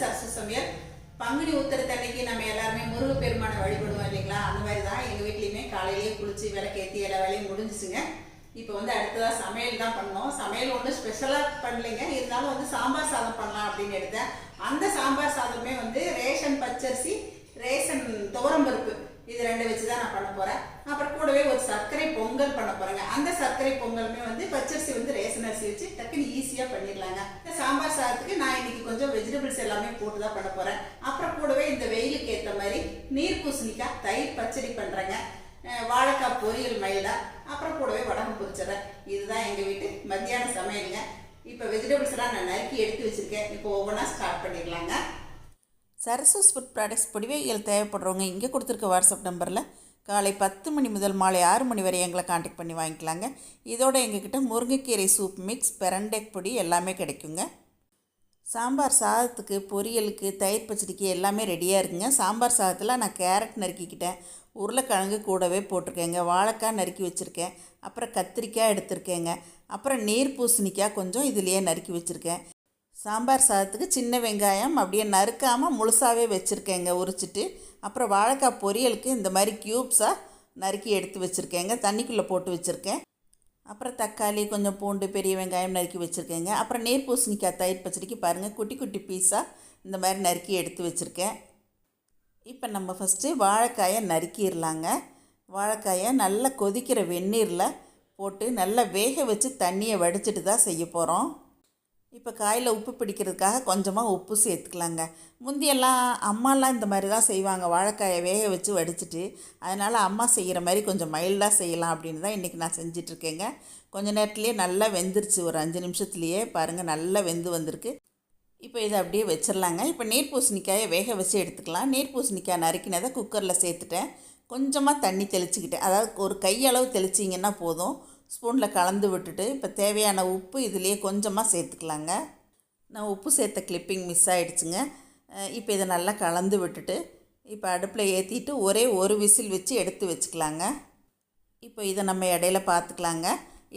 சரசு சமையல் பங்குனி உத்தரத்தன்னைக்கு நம்ம எல்லாருமே முருக பெருமானை வழிபடுவோம் இல்லைங்களா? அந்த மாதிரி தான் எங்கள் வீட்லேயுமே காலையிலேயே குளிச்சு விளக்கேற்றி எல்லா வேலையும் முடிஞ்சிச்சுங்க. இப்போ வந்து அடுத்ததாக சமையல் தான் பண்ணோம் சமையல் ஒன்றும் ஸ்பெஷலாக பண்ணலைங்க. இருந்தாலும் வந்து சாம்பார் சாதம் பண்ணலாம் அப்படின்னு எடுத்தேன். அந்த சாம்பார் சாதமே வந்து ரேஷன் பச்சரிசி ரேஷன் துவரம்பருப்பு இது ரெண்டு வச்சு தான் நான் பண்ண போகிறேன் கூடவே ஒரு சர்க்கரை பொங்கல் பண்ண போகிறேங்க அந்த சர்க்கரை பொங்கலுமே வந்து பச்சரிசி வந்து ரேஷன் அரிசி வச்சு டக்குன்னு ஈஸியாக பண்ணிடலாங்க. இந்த சாம்பார் சாதத்துக்கு நான் இன்னைக்கு கொஞ்சம் வெஜிடபிள்ஸ் எல்லாமே போட்டு தான் பண்ண போகிறேன் அப்புறம் கூடவே இந்த வெயிலுக்கு ஏற்ற மாதிரி நீர் பூசணிக்காய் தயிர் பச்சடி பண்ணுறேங்க வாழைக்காய் பொரியல் மயிலா அப்புறம் கூடவே வடகம் பொரிச்சிடுறேன். இதுதான் எங்கள் வீட்டு மத்தியான சமையலுங்க. இப்போ வெஜிடபிள்ஸ் எல்லாம் நான் நறுக்கி எடுத்து வச்சிருக்கேன். இப்போ ஒவ்வொன்றா ஸ்டார்ட் பண்ணிடலாங்க. சரஸ்வஸ் ஃபுட் ப்ராடக்ட்ஸ் பொடிவைகள் தேவைப்படுறவங்க இங்கே கொடுத்துருக்க வாட்ஸ்அப் நம்பரில் காலை பத்து மணி முதல் மாலை ஆறு மணி வரை எங்களை காண்டாக்ட் பண்ணி வாங்கிக்கலாங்க. இதோட எங்ககிட்ட முருங்கைக்கீரை சூப் மிக்ஸ் பெரண்டெக் பொடி எல்லாமே கிடைக்குங்க. சாம்பார் சாதத்துக்கு பொரியலுக்கு தயிர் பச்சடிக்கு எல்லாமே ரெடியாக இருக்குங்க. சாம்பார் சாதத்தில் நான் கேரட் நறுக்கிக்கிட்டேன். உருளைக்கிழங்கு கூடவே போட்டிருக்கேங்க. வாழைக்காய் நறுக்கி வச்சுருக்கேன். அப்புறம் கத்திரிக்காய் எடுத்திருக்கேங்க. அப்புறம் நீர் பூசணிக்காய் கொஞ்சம் இதுலேயே நறுக்கி வச்சுருக்கேன். சாம்பார் சாதத்துக்கு சின்ன வெங்காயம் அப்படியே நறுக்காமல் முழுசாகவே வச்சுருக்கேங்க உரிச்சிட்டு. அப்புறம் வாழைக்காய் பொரியலுக்கு இந்த மாதிரி க்யூப்ஸாக நறுக்கி எடுத்து வச்சுருக்கேங்க தண்ணிக்குள்ளே போட்டு வச்சுருக்கேன். அப்புறம் தக்காளி கொஞ்சம் பூண்டு பெரிய வெங்காயம் நறுக்கி வச்சுருக்கேங்க. அப்புறம் நீர் பூசணிக்காய் தயிர் பச்சடிக்கு பாருங்கள் குட்டி குட்டி பீஸாக இந்த மாதிரி நறுக்கி எடுத்து வச்சுருக்கேன். இப்போ நம்ம ஃபஸ்ட்டு வாழைக்காயை நறுக்கிடலாங்க. வாழைக்காயை நல்லா கொதிக்கிற வெந்நீரில் போட்டு நல்லா வேக வச்சு தண்ணியை வடிச்சிட்டு தான் செய்ய போகிறோம் இப்போ காயில் உப்பு பிடிக்கிறதுக்காக கொஞ்சமாக உப்பு சேர்த்துக்கலாங்க. முந்தியெல்லாம் அம்மாலாம் இந்த மாதிரி தான் செய்வாங்க. வாழைக்காயை வேக வச்சு வடிச்சிட்டு அதனால் அம்மா செய்கிற மாதிரி கொஞ்சம் மைல்டாக செய்யலாம் அப்படின்னு தான் இன்றைக்கி நான் செஞ்சிட்ருக்கேங்க. கொஞ்ச நேரத்துலேயே நல்லா வெந்துருச்சு. ஒரு அஞ்சு நிமிஷத்துலேயே பாருங்கள் நல்லா வெந்து வந்திருக்கு. இப்போ இதை அப்படியே வச்சிடலாங்க இப்போ நீர் பூசணிக்காயை வேக வச்சு எடுத்துக்கலாம். நீர் பூசணிக்காய் நறுக்கினதை குக்கரில் சேர்த்துட்டேன். கொஞ்சமாக தண்ணி தெளிச்சுக்கிட்டேன். அதாவது ஒரு கையளவு தெளிச்சிங்கன்னா போதும். ஸ்பூனில் கலந்து விட்டுட்டு இப்போ தேவையான உப்பு இதுலேயே கொஞ்சமாக சேர்த்துக்கலாங்க. நான் உப்பு சேர்த்த கிளிப்பிங் மிஸ் ஆகிடுச்சுங்க இப்போ இதை நல்லா கலந்து விட்டுட்டு இப்போ அடுப்பில் ஏற்றிட்டு ஒரே ஒரு விசில் வச்சு எடுத்து வச்சுக்கலாங்க. இப்போ இதை நம்ம இடையில பார்த்துக்கலாங்க.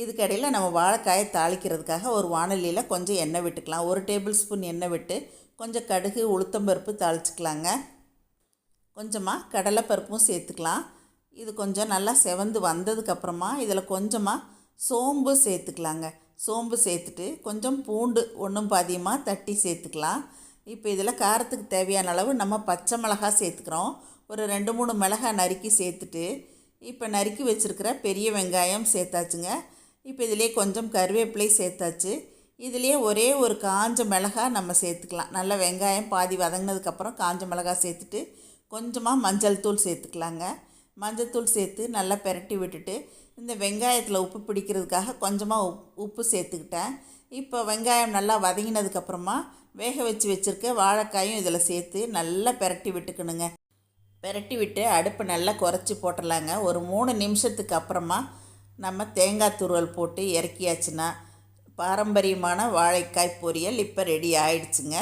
இதுக்கு இடையில நம்ம வாழைக்காயை தாளிக்கிறதுக்காக ஒரு வானலியில் கொஞ்சம் எண்ணெய் விட்டுக்கலாம். ஒரு டேபிள் ஸ்பூன் எண்ணெய் விட்டு கொஞ்சம் கடுகு உளுத்தம்பருப்பு தாளிச்சுக்கலாங்க. கொஞ்சமாக கடலைப்பருப்பும் சேர்த்துக்கலாம். இது கொஞ்சம் நல்லா செவந்து வந்ததுக்கப்புறமா இதில் கொஞ்சமாக சோம்பு சேர்த்துக்கலாங்க. சோம்பு சேர்த்துட்டு கொஞ்சம் பூண்டு ஒன்றும் பாதியமாக தட்டி சேர்த்துக்கலாம். இப்போ இதில் காரத்துக்கு தேவையான அளவு நம்ம பச்சை மிளகா சேர்த்துக்கிறோம். ஒரு ரெண்டு மூணு மிளகாய் நறுக்கி சேர்த்துட்டு இப்போ நறுக்கி வச்சுருக்கிற பெரிய வெங்காயம் சேர்த்தாச்சுங்க. இப்போ இதிலே கொஞ்சம் கருவேப்பிலை சேர்த்தாச்சு. இதுலேயே ஒரே ஒரு காஞ்ச மிளகாய் நம்ம சேர்த்துக்கலாம். நல்ல வெங்காயம் பாதி வதங்கினதுக்கப்புறம் காஞ்ச மிளகாய் சேர்த்துட்டு கொஞ்சமாக மஞ்சள் தூள் சேர்த்துக்கலாங்க. மஞ்சத்தூள் சேர்த்து நல்லா பெரட்டி விட்டுட்டு இந்த வெங்காயத்தில் உப்பு பிடிக்கிறதுக்காக கொஞ்சமாக உப் உப்பு சேர்த்துக்கிட்டேன். இப்போ வெங்காயம் நல்லா வதங்கினதுக்கப்புறமா வேக வச்சு வச்சுருக்க வாழைக்காயும் இதில் சேர்த்து நல்லா பெரட்டி விட்டுக்கணுங்க. பெரட்டி விட்டு அடுப்பு நல்லா குறைச்சி போட்டுடலாங்க. ஒரு மூணு நிமிஷத்துக்கு அப்புறமா நம்ம தேங்காய் துருவல் போட்டு இறக்கியாச்சுன்னா பாரம்பரியமான வாழைக்காய் பொரியல் இப்போ ரெடி ஆயிடுச்சுங்க.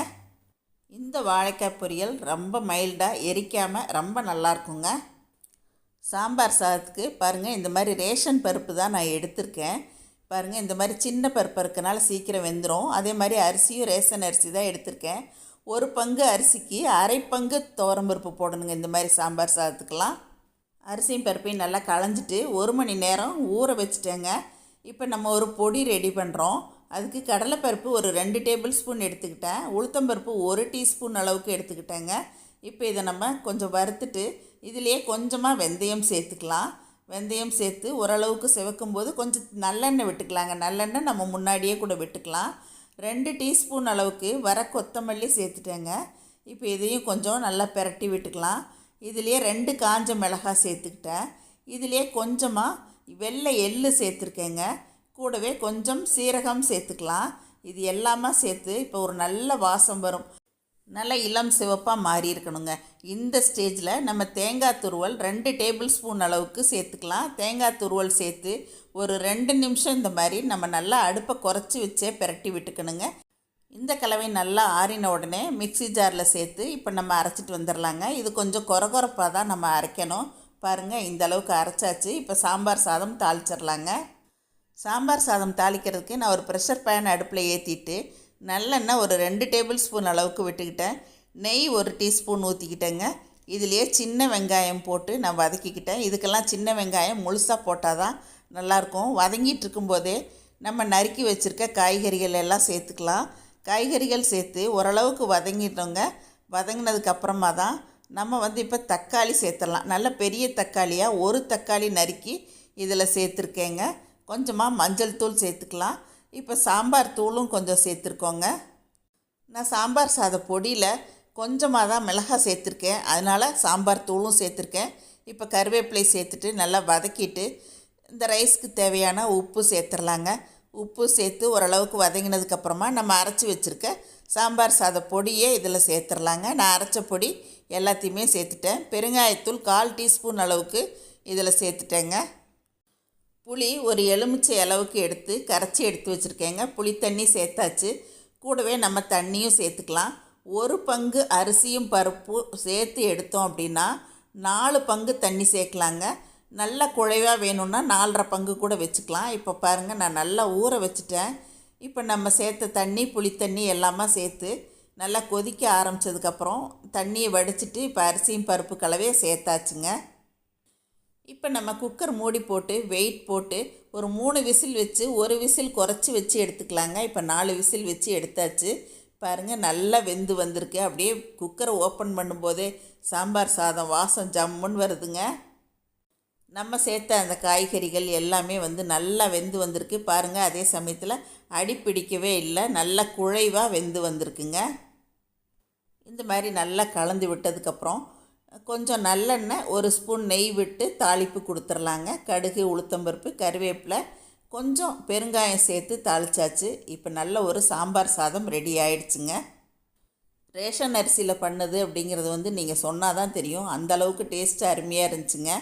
இந்த வாழைக்காய் பொரியல் ரொம்ப மைல்டாக எரிக்காமல் ரொம்ப நல்லா இருக்குங்க. சாம்பார் சாதத்துக்கு பாருங்கள் இந்த மாதிரி ரேஷன் பருப்பு தான் நான் எடுத்திருக்கேன். பாருங்கள் இந்த மாதிரி சின்ன பருப்பு இருக்கனால சீக்கிரம் வெந்துடும் அதே மாதிரி அரிசியும் ரேஷன் அரிசி தான் எடுத்திருக்கேன். ஒரு பங்கு அரிசிக்கு அரை பங்கு துவரம்பருப்பு போடணுங்க இந்த மாதிரி சாம்பார் சாதத்துக்கெலாம் அரிசியும் பருப்பையும் நல்லா களைஞ்சிட்டு ஒரு மணி நேரம் ஊற வச்சுட்டேங்க. இப்போ நம்ம ஒரு பொடி ரெடி பண்ணுறோம் அதுக்கு கடலைப்பருப்பு ஒரு ரெண்டு டேபிள் ஸ்பூன் எடுத்துக்கிட்டேன். உளுத்தம்பருப்பு ஒரு டீஸ்பூன் அளவுக்கு எடுத்துக்கிட்டேங்க. இப்போ இதை நம்ம கொஞ்சம் வறுத்துட்டு இதுலேயே கொஞ்சமாக வெந்தயம் சேர்த்துக்கலாம். வெந்தயம் சேர்த்து ஓரளவுக்கு சிவக்கும் போது கொஞ்சம் நல்லெண்ணெய் விட்டுக்கலாங்க. நல்லெண்ணெய் நம்ம முன்னாடியே கூட விட்டுக்கலாம். ரெண்டு டீஸ்பூன் அளவுக்கு வர கொத்தமல்லி சேர்த்துட்டேங்க. இப்போ இதையும் கொஞ்சம் நல்லா பெரட்டி விட்டுக்கலாம். இதுலேயே ரெண்டு காஞ்ச மிளகாய் சேர்த்துக்கிட்டேன். இதுலேயே கொஞ்சமாக வெள்ளை எள்ளு சேர்த்துருக்கேங்க. கூடவே கொஞ்சம் சீரகம் சேர்த்துக்கலாம். இது எல்லாமே சேர்த்து இப்போ ஒரு நல்ல வாசம் வரும். நல்ல இளம் சிவப்பாக மாறி இருக்கணுங்க இந்த ஸ்டேஜில் நம்ம தேங்காய் துருவல் ரெண்டு டேபிள் ஸ்பூன் அளவுக்கு சேர்த்துக்கலாம். தேங்காய் துருவல் சேர்த்து ஒரு ரெண்டு நிமிஷம் இந்த மாதிரி நம்ம நல்லா அடுப்பை குறைச்சி வச்சே பிரட்டி விட்டுக்கணுங்க. இந்த கலவை நல்லா ஆறின உடனே மிக்ஸி ஜாரில் சேர்த்து இப்போ நம்ம அரைச்சிட்டு வந்துடலாங்க இது கொஞ்சம் குறகுறப்பாக தான் நம்ம அரைக்கணும். பாருங்கள் இந்த அளவுக்கு அரைச்சாச்சு. இப்போ சாம்பார் சாதம் தாளிச்சிடலாங்க சாம்பார் சாதம் தாளிக்கிறதுக்கு நான் ஒரு ப்ரெஷர் பேன் அடுப்பில் ஏற்றிட்டு நல்லெண்ணெய் ஒரு ரெண்டு டேபிள் ஸ்பூன் அளவுக்கு விட்டுக்கிட்டேன். நெய் ஒரு டீஸ்பூன் ஊற்றிக்கிட்டேங்க இதுலேயே சின்ன வெங்காயம் போட்டு நான் வதக்கிக்கிட்டேன். இதுக்கெல்லாம் சின்ன வெங்காயம் முழுசாக போட்டால் தான் நல்லாயிருக்கும். வதங்கிட்டு இருக்கும்போதே நம்ம நறுக்கி வச்சுருக்க காய்கறிகள் எல்லாம் சேர்த்துக்கலாம். காய்கறிகள் சேர்த்து ஓரளவுக்கு வதங்கிட்டோங்க. வதங்கினதுக்கப்புறமா தான் நம்ம வந்து இப்போ தக்காளி சேர்த்துடலாம். நல்ல பெரிய தக்காளியாக ஒரு தக்காளி நறுக்கி இதில் சேர்த்துருக்கேங்க. கொஞ்சமாக மஞ்சள் தூள் சேர்த்துக்கலாம். இப்போ சாம்பார் தூளும் கொஞ்சம் சேர்த்துருக்கோங்க. நான் சாம்பார் சாத பொடியில் கொஞ்சமாக தான் மிளகாய் சேர்த்துருக்கேன். அதனால் சாம்பார் தூளும் சேர்த்துருக்கேன். இப்போ கருவேப்பிலை சேர்த்துட்டு நல்லா வதக்கிட்டு இந்த ரைஸ்க்கு தேவையான உப்பு சேர்த்துடலாங்க உப்பு சேர்த்து ஓரளவுக்கு வதங்கினதுக்கப்புறமா நம்ம அரைச்சி வச்சுருக்க சாம்பார் சாத பொடியே இதில் சேர்த்துடலாங்க நான் அரைச்ச பொடி எல்லாத்தையுமே சேர்த்துட்டேன். பெருங்காயத்தூள் கால் டீஸ்பூன் அளவுக்கு இதில் சேர்த்துட்டேங்க. புளி ஒரு எலுமிச்சை அளவுக்கு எடுத்து கரைச்சி எடுத்து வச்சுருக்கேங்க. புளி தண்ணி சேர்த்தாச்சு. கூடவே நம்ம தண்ணியும் சேர்த்துக்கலாம். ஒரு பங்கு அரிசியும் பருப்பு சேர்த்து எடுத்தோம் அப்படின்னா நாலு பங்கு தண்ணி சேர்க்கலாங்க. நல்ல குழைவாக வேணும்னா நாலரை பங்கு கூட வச்சுக்கலாம். இப்போ பாருங்கள் நான் நல்லா ஊற வச்சுட்டேன். இப்போ நம்ம சேர்த்த தண்ணி புளி தண்ணி எல்லாமே சேர்த்து நல்லா கொதிக்க ஆரம்பித்ததுக்கப்புறம் தண்ணியை வடிச்சிட்டு இப்போ அரிசியும் பருப்பு கலவையை சேர்த்தாச்சுங்க. இப்போ நம்ம குக்கர் மூடி போட்டு வெயிட் போட்டு ஒரு மூணு விசில் வச்சு ஒரு விசில் குறைச்சி வச்சு எடுத்துக்கலாங்க. இப்போ நாலு விசில் வச்சு எடுத்தாச்சு. பாருங்கள் நல்லா வெந்து வந்திருக்கு. அப்படியே குக்கரை ஓப்பன் பண்ணும்போதே சாம்பார் சாதம் வாசம் ஜம்முன்னு வருதுங்க. நம்ம சேர்த்த அந்த காய்கறிகள் எல்லாமே வந்து நல்லா வெந்து வந்திருக்கு. பாருங்கள் அதே சமயத்தில் அடிப்பிடிக்கவே இல்லை. நல்லா குழைவாக வெந்து வந்திருக்குங்க. இந்த மாதிரி நல்லா கலந்து விட்டதுக்கப்புறம் கொஞ்சம் நல்லெண்ணெய் ஒரு ஸ்பூன் நெய் விட்டு தாளிப்பு கொடுத்துர்லாங்க. கடுகு உளுத்தம்பருப்பு கருவேப்பிலை கொஞ்சம் பெருங்காயம் சேர்த்து தாளிச்சாச்சு. இப்போ நல்ல ஒரு சாம்பார் சாதம் ரெடி ஆயிடுச்சுங்க. ரேஷன் அரிசியில் பண்ணது அப்படிங்கிறது வந்து நீங்கள் சொன்னால் தான் தெரியும். அந்த அளவுக்கு டேஸ்ட்டு அருமையாக இருந்துச்சுங்க.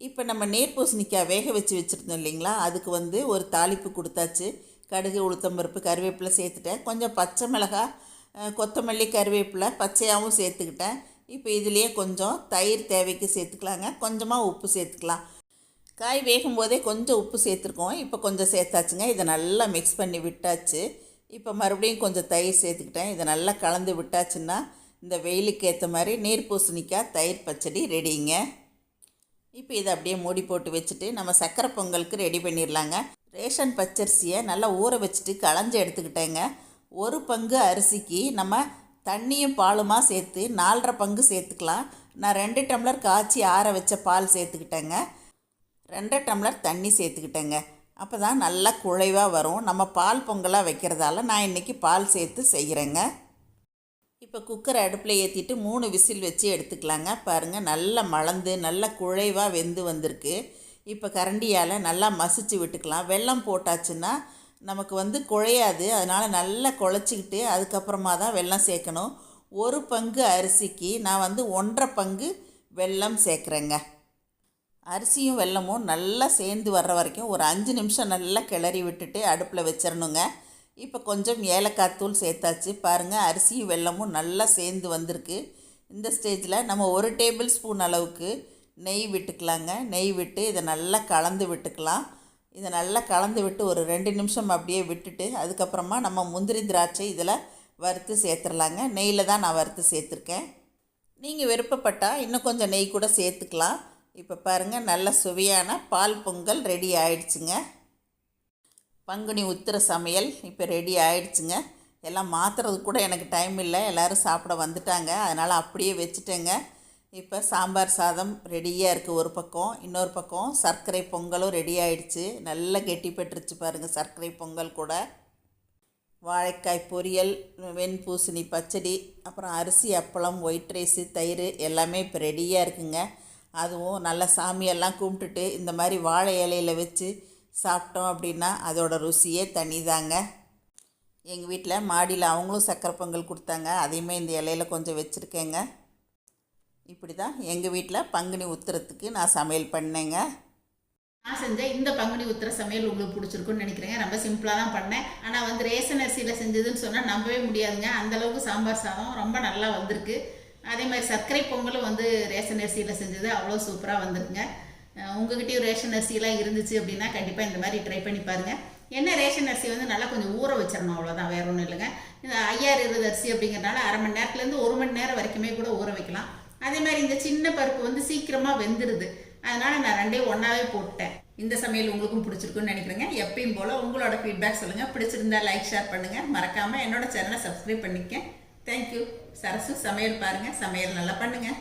இப்போ நம்ம நீர் பூசணிக்காய் வேக வச்சு வச்சுருந்தோம் இல்லைங்களா? அதுக்கு வந்து ஒரு தாளிப்பு கொடுத்தாச்சு. கடுகு உளுத்தம்பருப்பு கருவேப்பிலை சேர்த்துட்டேன். கொஞ்சம் பச்சை மிளகாய் கொத்தமல்லி கருவேப்பிலை பச்சையாகவும் சேர்த்துக்கிட்டேன். இப்போ இதுலேயே கொஞ்சம் தயிர் தேவைக்கு சேர்த்துக்கலாங்க. கொஞ்சமாக உப்பு சேர்த்துக்கலாம். காய் வேகும் போதே கொஞ்சம் உப்பு சேர்த்துருக்கோம். இப்போ கொஞ்சம் சேர்த்தாச்சுங்க. இதை நல்லா மிக்ஸ் பண்ணி விட்டாச்சு. இப்போ மறுபடியும் கொஞ்சம் தயிர் சேர்த்துக்கிட்டேன். இதை நல்லா கலந்து விட்டாச்சுன்னா இந்த வெயிலுக்கு ஏற்ற மாதிரி நீர் பூசணிக்காய் தயிர் பச்சடி ரெடிங்க. இப்போ இதை அப்படியே மூடி போட்டு வச்சுட்டு நம்ம சக்கரை பொங்கலுக்கு ரெடி பண்ணிடலாங்க ரேஷன் பச்சரிசியை நல்லா ஊற வச்சுட்டு களைஞ்சி எடுத்துக்கிட்டேங்க. ஒரு பங்கு அரிசிக்கு நம்ம தண்ணியும் பாலுமாக சேர்த்து நாலரை பங்கு சேர்த்துக்கலாம். நான் ரெண்டு டம்ளர் காய்ச்சி ஆற வச்ச பால் சேர்த்துக்கிட்டேங்க. ரெண்டரை டம்ளர் தண்ணி சேர்த்துக்கிட்டேங்க. அப்போ தான் நல்லா குழைவாக வரும். நம்ம பால் பொங்கலாக வைக்கிறதால நான் இன்றைக்கி பால் சேர்த்து செய்கிறேங்க இப்போ குக்கரை அடுப்பில் ஏற்றிட்டு மூணு விசில் வச்சு எடுத்துக்கலாங்க. பாருங்கள் நல்லா மலர்ந்து நல்லா குழைவாக வெந்து வந்திருக்கு. இப்போ கரண்டியால் நல்லா மசிச்சு விட்டுக்கலாம். வெல்லம் போட்டாச்சுன்னா நமக்கு வந்து குழையாது. அதனால் நல்லா குழச்சிக்கிட்டு அதுக்கப்புறமா தான் வெல்லம் சேர்க்கணும். ஒரு பங்கு அரிசிக்கு நான் வந்து ஒன்றரை பங்கு வெல்லம் சேர்க்குறேங்க. அரிசியும் வெல்லமும் நல்லா சேர்ந்து வர்ற வரைக்கும் ஒரு அஞ்சு நிமிஷம் நல்லா கிளறி விட்டுட்டு அடுப்பில் வச்சிடணுங்க இப்போ கொஞ்சம் ஏலக்காய் தூள் சேர்த்தாச்சு. பாருங்கள் அரிசியும் வெல்லமும் நல்லா சேர்ந்து வந்திருக்கு. இந்த ஸ்டேஜில் நம்ம ஒரு டேபிள் ஸ்பூன் அளவுக்கு நெய் விட்டுக்கலாங்க. நெய் விட்டு இதை நல்லா கலந்து விட்டுக்கலாம். இதை நல்லா கலந்து விட்டு ஒரு ரெண்டு நிமிஷம் அப்படியே விட்டுட்டு அதுக்கப்புறமா நம்ம முந்திரி திராட்சை இதில் வறுத்து சேர்த்துடலாங்க. நெய்யில் தான் நான் வறுத்து சேர்த்துருக்கேன். நீங்கள் விருப்பப்பட்டால் இன்னும் கொஞ்சம் நெய் கூட சேர்த்துக்கலாம். இப்போ பாருங்கள் நல்ல சுவையான பால் பொங்கல் ரெடி ஆயிடுச்சுங்க. பங்குனி உத்திர சமையல் இப்போ ரெடி ஆயிடுச்சுங்க. எல்லாம் மாற்றுறது கூட எனக்கு டைம் இல்லை. எல்லோரும் சாப்பிட வந்துட்டாங்க. அதனால் அப்படியே வச்சுட்டேங்க. இப்போ சாம்பார் சாதம் ரெடியாக இருக்குது ஒரு பக்கம் இன்னொரு பக்கம் சர்க்கரை பொங்கலும் ரெடி ஆயிடுச்சு. நல்லா கெட்டி பெற்றுச்சு பாருங்கள் சர்க்கரை பொங்கல் கூட. வாழைக்காய் பொரியல் வெண்பூசணி பச்சடி அப்புறம் அரிசி அப்பளம் ஒயிட் ரைஸு தயிர் எல்லாமே இப்போ ரெடியாக இருக்குங்க. அதுவும் நல்லா சாமியெல்லாம் கும்பிட்டுட்டு இந்த மாதிரி வாழை இலையில வச்சு சாப்பிட்டோம் அப்படின்னா அதோடய ருசியே தனிதாங்க. எங்கள் வீட்டில் மாடியில் அவங்களும் சக்கரை பொங்கல் கொடுத்தாங்க. அதையுமே இந்த இலையில கொஞ்சம் வச்சுருக்கேங்க. இப்படி தான் எங்கள் வீட்டில் பங்குனி உத்திரத்துக்கு நான் சமையல் பண்ணேங்க. நான் செஞ்ச இந்த பங்குனி உத்திர சமையல் உங்களுக்கு பிடிச்சிருக்குன்னு நினைக்கிறேங்க. ரொம்ப சிம்பிளாக தான் பண்ணேன். ஆனால் வந்து ரேஷன் அரிசியில் செஞ்சதுன்னு சொன்னால் நம்பவே முடியாதுங்க. அந்தளவுக்கு சாம்பார் சாதம் ரொம்ப நல்லா வந்திருக்கு. அதே மாதிரி சர்க்கரை பொங்கலும் வந்து ரேஷன் அரிசியில் செஞ்சது அவ்வளோ சூப்பராக வந்திருக்குங்க. உங்ககிட்டயும் ரேஷன் அரிசியெலாம் இருந்துச்சு அப்படின்னா கண்டிப்பாக இந்த மாதிரி ட்ரை பண்ணி பாருங்கள் என்ன ரேஷன் அரிசி வந்து நல்லா கொஞ்சம் ஊற வச்சிடணும் அவ்வளோதான் வேற ஒன்றும் இல்லைங்க. இந்த ஐயாறு இருபது அரிசி அப்படிங்கிறனால அரை மணி நேரத்துலேருந்து ஒரு மணி நேரம் வரைக்குமே கூட ஊற வைக்கலாம். அதே மாதிரி இந்த சின்ன பருப்பு வந்து சீக்கிரமாக வெந்துடுது அதனால் நான் ரெண்டே ஒன்றாவே போட்டேன். இந்த சமையல் உங்களுக்கும் பிடிச்சிருக்குன்னு நினைக்கிறேங்க. எப்பயும் போல் உங்களோட ஃபீட்பேக் சொல்லுங்கள் பிடிச்சிருந்தா லைக் ஷேர் பண்ணுங்கள் மறக்காமல் என்னோட சேனலை சப்ஸ்கிரைப் பண்ணிக்க. தேங்க்யூ சரசு சமையல் பாருங்கள் சமையல் நல்லா பண்ணுங்கள்